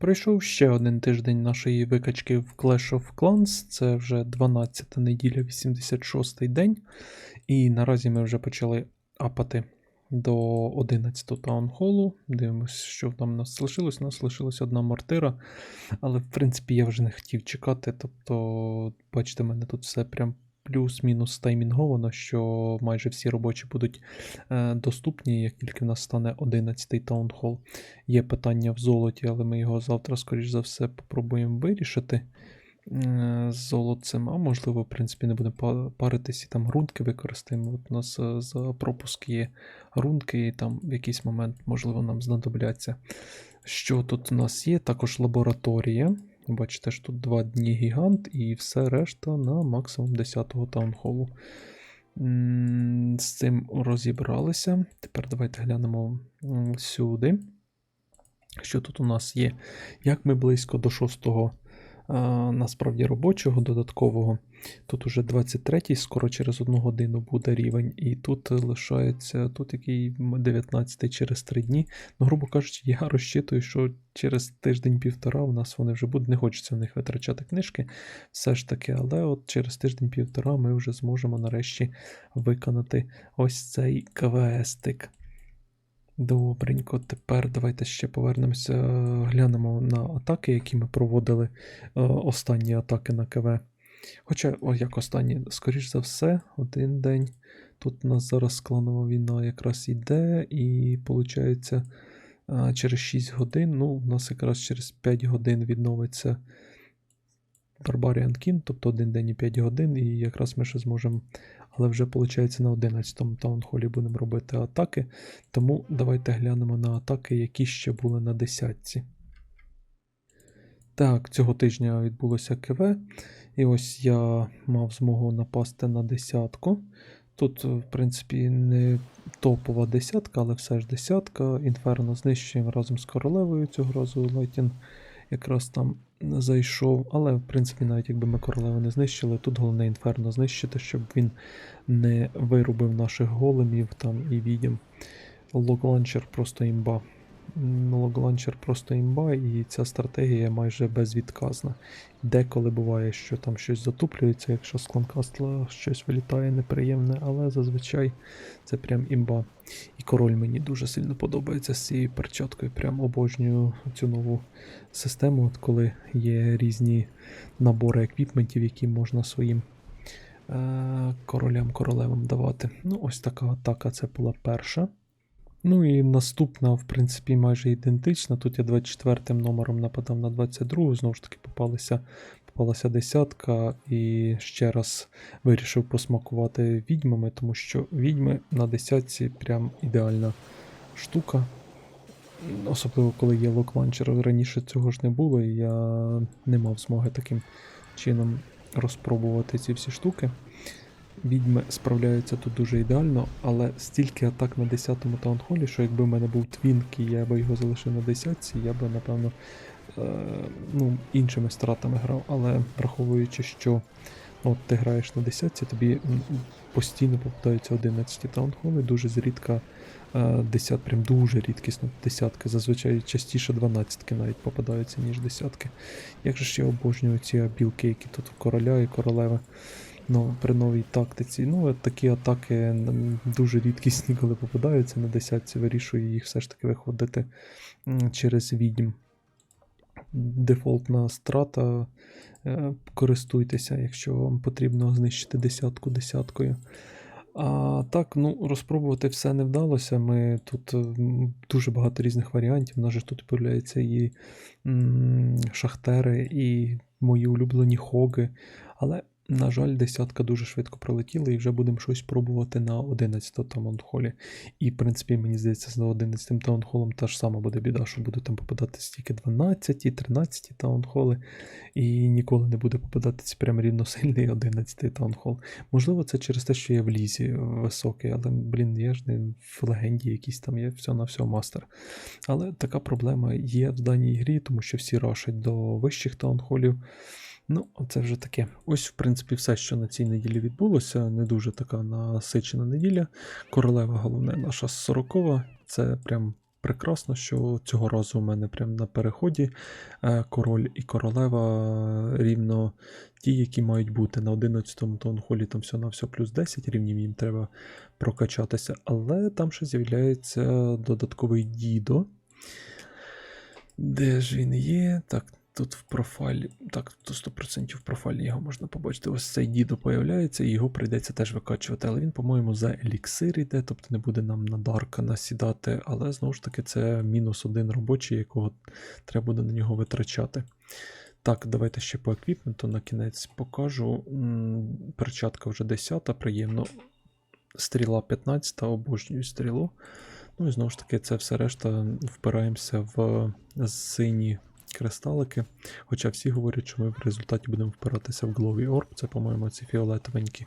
Пройшов ще один тиждень нашої викачки в Clash of Clans. Це вже 12 та неділя, 86 й день. І наразі ми вже почали апати до 11 таунхолу. Дивимося, що там у нас лишилось. У нас лишилась одна мортира. Але, в принципі, я вже не хотів чекати. Тобто, бачите, мене тут все прям плюс-мінус таймінговано, що майже всі робочі будуть е, доступні, як тільки в нас стане 11-й таунхол. Є питання в золоті, але ми його завтра, скоріш за все, попробуємо вирішити е, з золотцем. А можливо, в принципі, не будемо па- паритись і там грунтки використаємо. От у нас е, за пропуск є грунтки, і там в якийсь момент, можливо, нам знадобляться. Що тут у нас є? Також лабораторія. Бачите, що тут два дні гігант, і все решта на максимум 10-го таунхолу. З цим розібралися. Тепер давайте глянемо сюди. Що тут у нас є? Як ми близько до 6-го а, насправді робочого додаткового. Тут уже 23-й, скоро через одну годину буде рівень, і тут лишається тут який 19-й через 3 дні. Ну, грубо кажучи, я розчитую, що через тиждень-півтора у нас вони вже будуть, не хочеться в них витрачати книжки, все ж таки, але от через тиждень-півтора ми вже зможемо нарешті виконати ось цей квестик. Добренько, тепер давайте ще повернемося, глянемо на атаки, які ми проводили. е, Останні атаки на КВ. Хоча, о, як останні, скоріш за все, один день. Тут у нас зараз кланова війна якраз іде, і виходить, через 6 годин, ну, у нас якраз через 5 годин відновиться Barbarian King, тобто один день і 5 годин, і якраз ми ще зможемо. Але вже, виходить, на 11-му таунхолі будемо робити атаки. Тому давайте глянемо на атаки, які ще були на десятці. Так, цього тижня відбулося КВ. І ось я мав змогу напасти на десятку. Тут, в принципі, не топова десятка, але все ж десятка. Інферно знищуємо разом з королевою цього разу. Лайтін якраз там зайшов. Але, в принципі, навіть якби ми королеву не знищили, тут головне інферно знищити, щоб він не вирубив наших големів там і відім. Локланчер просто імба. Логланчер просто імба, і ця стратегія майже безвідказна. Деколи буває, що там щось затуплюється, якщо з кланкастла щось вилітає неприємне, але зазвичай це прям імба. І король мені дуже сильно подобається з цією перчаткою. Прям обожнюю цю нову систему, от коли є різні набори еквіпментів, які можна своїм е- королям королевам давати. Ну, ось така атака, це була перша. Ну і наступна, в принципі, майже ідентична. Тут я 24 номером нападав на 22, знову ж таки попалася, попалася десятка, і ще раз вирішив посмакувати відьмами, тому що відьми на десятці прям ідеальна штука. Особливо, коли є локланчер. Раніше цього ж не було, і я не мав змоги таким чином розпробувати ці всі штуки. Відьми справляються тут дуже ідеально, але стільки атак на 10-му таунхолі, що якби в мене був твінк і я би його залишив на 10-ці, я би, напевно, е, ну, іншими стратами грав. Але враховуючи, що от ти граєш на 10-ці, тобі постійно попадаються 11-ті таунхоли, дуже зрідка е, 10, прям дуже рідкісно десятки. Зазвичай частіше 12-ки навіть попадаються, ніж десятки. Як же я обожнюю ці білки, які тут у короля і королеви. Ну, при новій тактиці. Ну, такі атаки дуже рідкісні, коли попадаються на десятці, вирішую їх все ж таки виходити через відьм. Дефолтна страта. е, Користуйтеся, якщо вам потрібно знищити десятку десяткою. А так, ну, розпробувати все не вдалося. Ми тут дуже багато різних варіантів. У нас же тут появляються і м, шахтери, і мої улюблені хоги. Але, на жаль, десятка дуже швидко пролетіла, і вже будемо щось пробувати на 11 таунхолі. І, в принципі, мені здається, за 11 таунхолом та ж сама буде біда, що будуть там попадати тільки 12, 13 таунхоли, і ніколи не буде попадатися прям рівносильний 11 таунхол. Можливо, це через те, що я в лізі високий, але, блін, я ж не в легенді якийсь там, я все на все мастер. Але така проблема є в даній грі, тому що всі рашать до вищих таунхолів. Ну, це вже таке. Ось, в принципі, все, що на цій неділі відбулося. Не дуже така насичена неділя. Королева, головне, наша 40 Це прям прекрасно, що цього разу у мене прямо на переході е, король і королева рівно ті, які мають бути. На 11-му таунхолі там все на все плюс 10 рівнів їм треба прокачатися, але там ще з'являється додатковий дідо. Де ж він є? Так, тут в профайлі. Так, тут 100% в профайлі його можна побачити. Ось цей дідо появляється, і його прийдеться теж викачувати. Але він, по-моєму, за еліксир йде, тобто не буде нам на Дарка насідати. Але знову ж таки, це мінус один робочий, якого треба буде на нього витрачати. Так, давайте ще по еквіпменту на кінець покажу. Перчатка вже 10, приємно. Стріла 15, обожнюю стрілу. Ну і знову ж таки, це все решта впираємося в сині кристалики. Хоча всі говорять, що ми в результаті будемо впиратися в Glowy Orb, це, по-моєму, ці фіолетовенькі.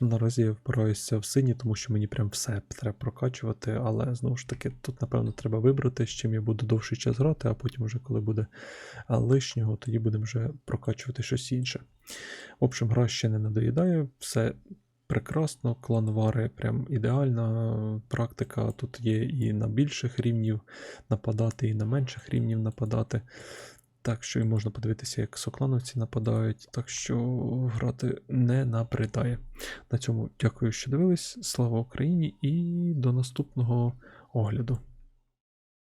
Ну, наразі я впираюся в сині, тому що мені прям все треба прокачувати, але знову ж таки, тут, напевно, треба вибрати, з чим я буду довший час грати, а потім, вже коли буде лишнього, тоді будемо вже прокачувати щось інше. В общем, гра ще не надоїдає, все прекрасно, кланвари прям ідеальна практика. Тут є і на більших рівнів нападати, і на менших рівнів нападати. Так що і можна подивитися, як соклановці нападають. Так що грати не набридає. На цьому дякую, що дивились. Слава Україні і до наступного огляду.